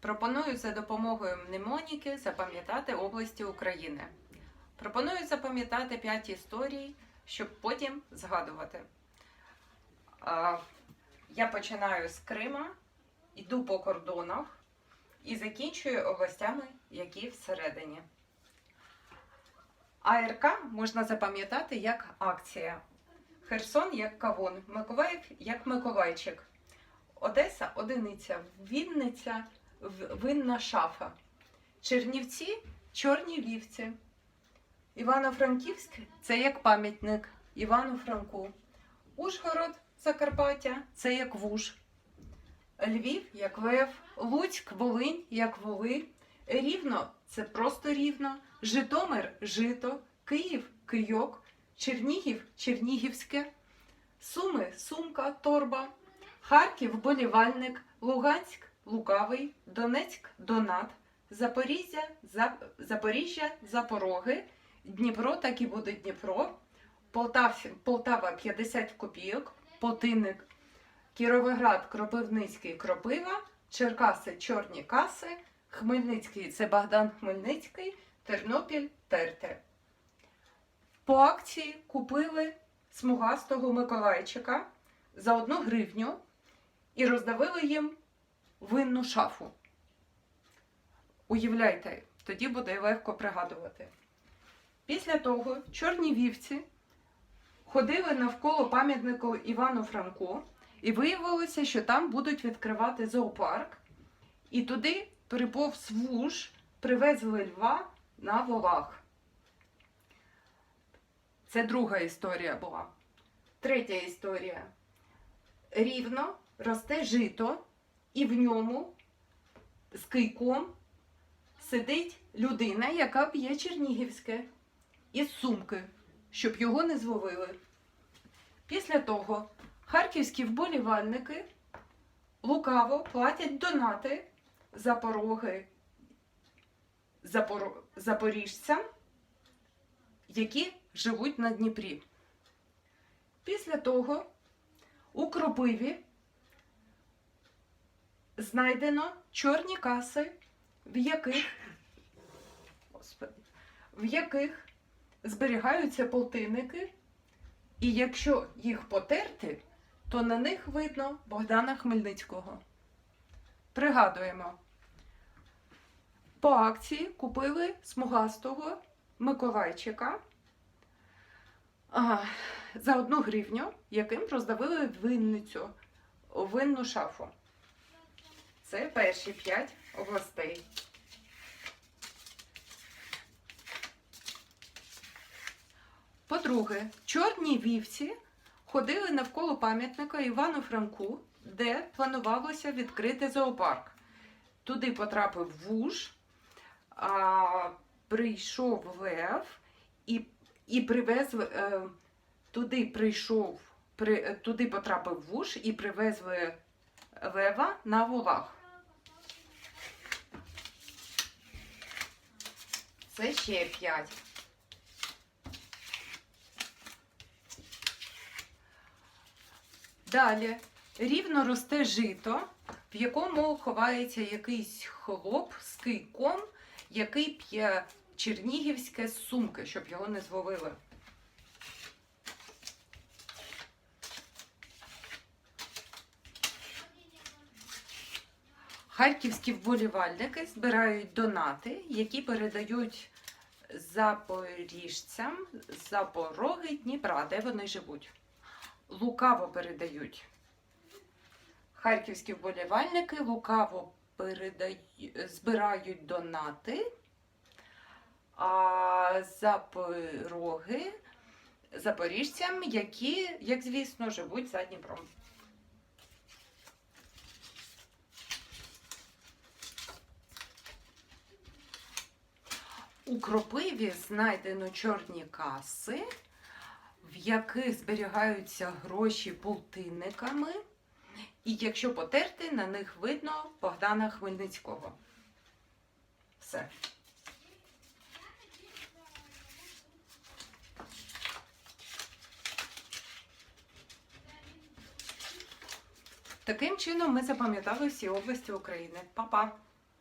Пропоную за допомогою мнемоніки запам'ятати області України. Пропоную запам'ятати 5 історій, щоб потім згадувати. Я починаю з Крима, йду по кордонах і закінчую областями, які всередині. АРК можна запам'ятати як акція. Херсон як кавун, Миколаїв як Миколайчик. Одеса одиниця, Вінниця винна шафа. Чернівці чорні вівці. Івано-Франківськ це як пам'ятник Івану Франку. Ужгород Закарпаття це як вуж. Львів як лев, Луцьк, Волинь як воли. Рівно це просто рівно. Житомир жито, Київ кийок, Чернігів Чернігівське, Суми сумка, торба, Харків болівальник, Луганськ лукавий, Донецьк донат, Запоріжжя, Зап... Запоріжжя запороги, Дніпро так і буде Дніпро, Полтав... Полтава 50 копійок, Потинник, Кіровоград, Кропивницький, Кропива, Черкаси, Чорні каси, Хмельницький це Богдан Хмельницький, Тернопіль Терте. По акції купили смугастого Миколайчика за одну гривню і роздавили їм винну шафу. Уявляйте, тоді буде легко пригадувати. Після того чорні вівці ходили навколо пам'ятнику Івану Франку, і виявилося, що там будуть відкривати зоопарк. І туди приповз вуж, привезли льва на волах. Це друга історія була. Третя історія. Рівно росте жито, і в ньому з кийком сидить людина, яка п'є чернігівське, із сумки, щоб його не зловили. Після того харківські вболівальники лукаво платять донати за пороги запоро- запоріжцям, які живуть на Дніпрі. Після того у Кропиві знайдено чорні каси, в яких, Господи, в яких зберігаються полтинники, і якщо їх потерти, то на них видно Богдана Хмельницького. Пригадуємо, по акції купили смугастого Миколайчика за одну гривню, яким роздавили винницю, винну шафу. Це перші п'ять областей. По-друге, чорні вівці ходили навколо пам'ятника Івану Франку, де планувалося відкрити зоопарк. Туди потрапив вуж, а, прийшов лев і, і привез е, туди прийшов, при, туди потрапив вуж і привезли лева на волах. Це ще п'ять. Далі рівно росте жито, в якому ховається якийсь хлоп з кийком, який п'є чернігівське сумки, щоб його не зловили. Харківські вболівальники збирають донати, які передають запоріжцям з запороги Дніпра, де вони живуть. Лукаво передають. Харківські вболівальники лукаво передають, збирають донати, а запороги запоріжцям, які, як звісно, живуть за Дніпром. У Кропиві знайдено чорні каси, в яких зберігаються гроші полтинниками, і якщо потерти, на них видно Богдана Хмельницького. Все. Таким чином ми запам'ятали всі області України. Па-па!